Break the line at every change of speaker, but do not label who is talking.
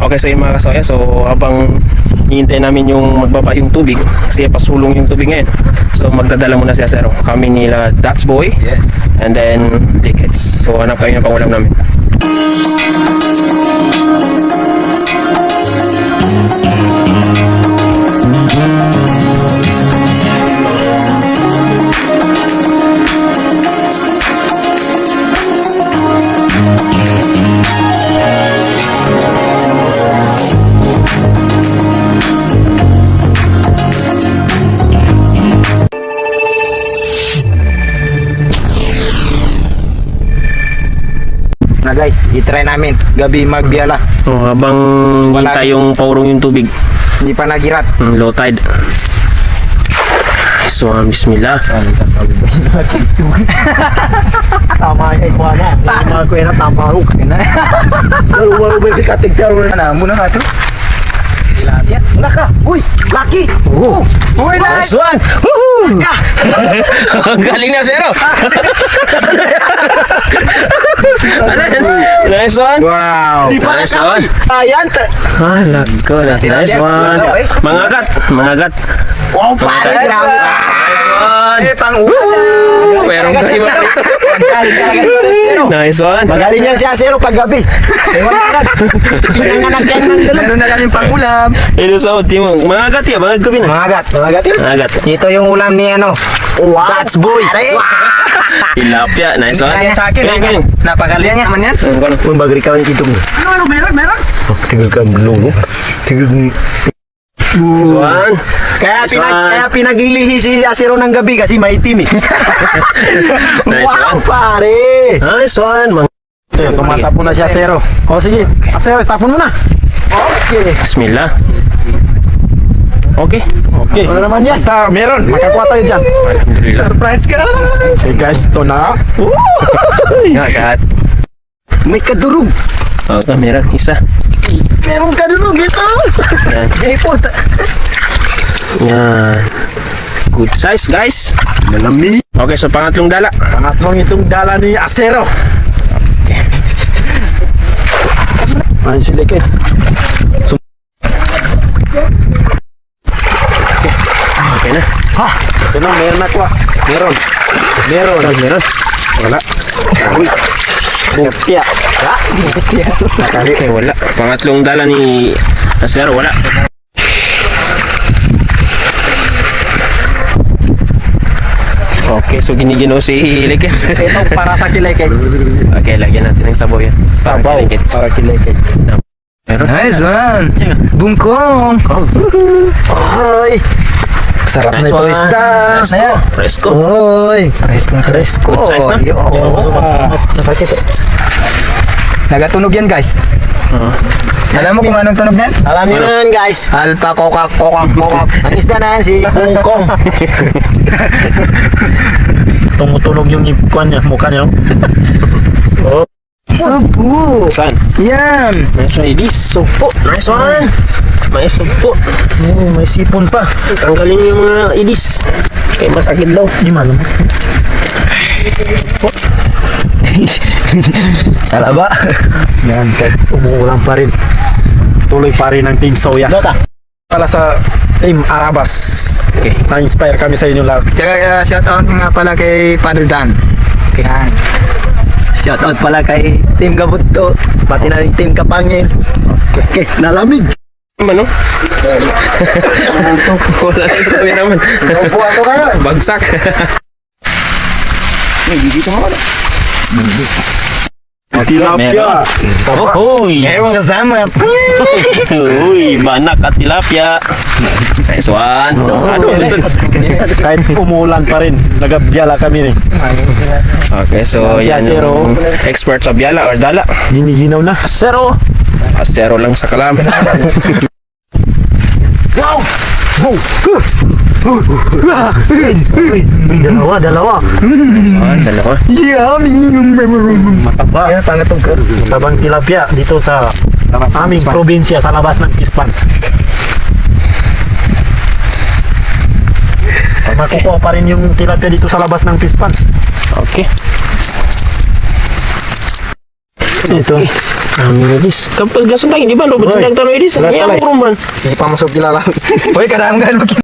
Okay, so yung mga kasoya, so habang hihintay namin yung magbaba yung tubig, kasi pasulong yung tubig ngayon. So magdadala muna si Acero. Kami nila Dax Boy,
Yes.
and then tickets. So hanap kayo ng pangulam namin.
Na guys, itry namin. Gabi magbiyala.
So habang
Wala-
hintay yung paurong yung tubig,
Hindi pa nagirat.
mm, low tide. So bismillah.
Tama ay kuha na. Tama ko na tama ro. Lalo mo ba katig tower na muna nga to. Tilapia. Muna ka. Uy, lucky. Oh. Uy,
Nice one! Woohoo! Ang galing na zero! Nice one!
Wow.
Nice one!
Ayan.
Ah, lako. Nice one! Mangagat! Mangagat!
Wow, pare. Grabe.
One!
Eh, pang.
Pero galing mo Nice one!
Magaling yan si Asero pag gabi. Ewan ka na. Pinanganak yan ng dalawa. Meron na kami pang ulam.
Ito sa uti mo. Mangagat ya, mangagat gabi na.
Mangagat. Mangagat yun.
Mangagat.
Ito yung ulam ni ano. Wow. That's boy.
Tilapia. Nice one.
Kaya sa akin. Napakagaling nga man yan.
Kung bagri ka ang kitong.
Ano, ano, meron, meron.
Tinggal ka belum. One.
Kaya,
Nice
pinag,
one.
kaya pinaglilihi si Asero ng gabi kasi maitim eh.
Nice
wow,
one.
pare.
Nice one. Mang
Tumatapon na si Asero. O sige, Asero, tapon mo na. Okay.
Bismillah. Okay.
Okay. Ano naman yan? Basta meron. Makakuha tayo dyan.
Alhamdulillah.
Surprise ka. Hey guys, ito na.
Ngagat.
May kadurog.
Oh, kamera. Isa.
Meron kadurog.
Yan. Yan. Good size, guys.
Malami.
Okay, so pangatlong dala.
Pangatlong itong dala ni Asero. Ayun si Lekit.
Okay na.
Ha? Ito na, meron ako ah. Meron. Meron.
Meron. Wala.
Uy. Bukya. Ha? Bukya.
Okay, wala. Pangatlong dala ni Asero, wala. Okay, so ginigino si Lekit.
Ito para sa Kilekit.
okay, lagyan natin ng sabaw yan.
Sabaw. Para.
Meron.
Nice one. Bungkong. Ay. Sarap na ito isda.
Fresco. Fresco.
Oy. Fresco na fresco.
Good size na?
Yo. Nagatunog yan guys. Alam mo kung anong tunog yan? Alam
niyo
yan guys. Alpa kokak kokak kokak. Ang isda na yan si Bungkong.
tumutunog yung ipkuan niya, mukha niya. no?
Subo.
Saan?
Yan.
Nice one. Idis. Sumpo. Nice one. May sumpo.
Oh, may sipon pa.
Tanggalin niyo yung mga idis. Kaya masakit daw.
Di malam.
Ala ba?
Yan, kahit umuulan pa rin. Tuloy pa rin ang Team Soya.
Dota.
Para sa Team Arabas.
Okay.
Na-inspire kami sa inyo lahat.
Tsaka uh, shout out nga pala kay Father Dan. Yan. Shout out pala kay Team Gabuto. Pati na rin Team Kapangin. Okay, nalamig.
Ano? Wala na sabi naman. Bagsak.
May dito mo.
Tilapia.
Oh, Uy.
Meron kasama.
Uy, banak at tilapia. Nice one. Ano? gusto-
Kahit umuulan pa rin, nagabyala kami ni.
Okay, so yan yung expert sa biala or dala.
Giniginaw na. Zero.
Astero lang sa kalam.
Wow!
Uy, dalawa, dalawa.
Nice one, dalawa.
Yummy!
Mataba.
Ayan, pangatong ka.
Matabang tilapia dito sa aming probinsya sa labas ng Pispan. Makukuha pa rin yung tilapia dito sa labas ng Pispan.
Okay.
Ito.
Kami Edis. Kapag gasan tayo, di ba? Robert,
Hoy.
sinagtanong Edis.
Wala
Iya
talay.
mo rumban.
Hindi pa masuk kilala. Uy, kadang kan makin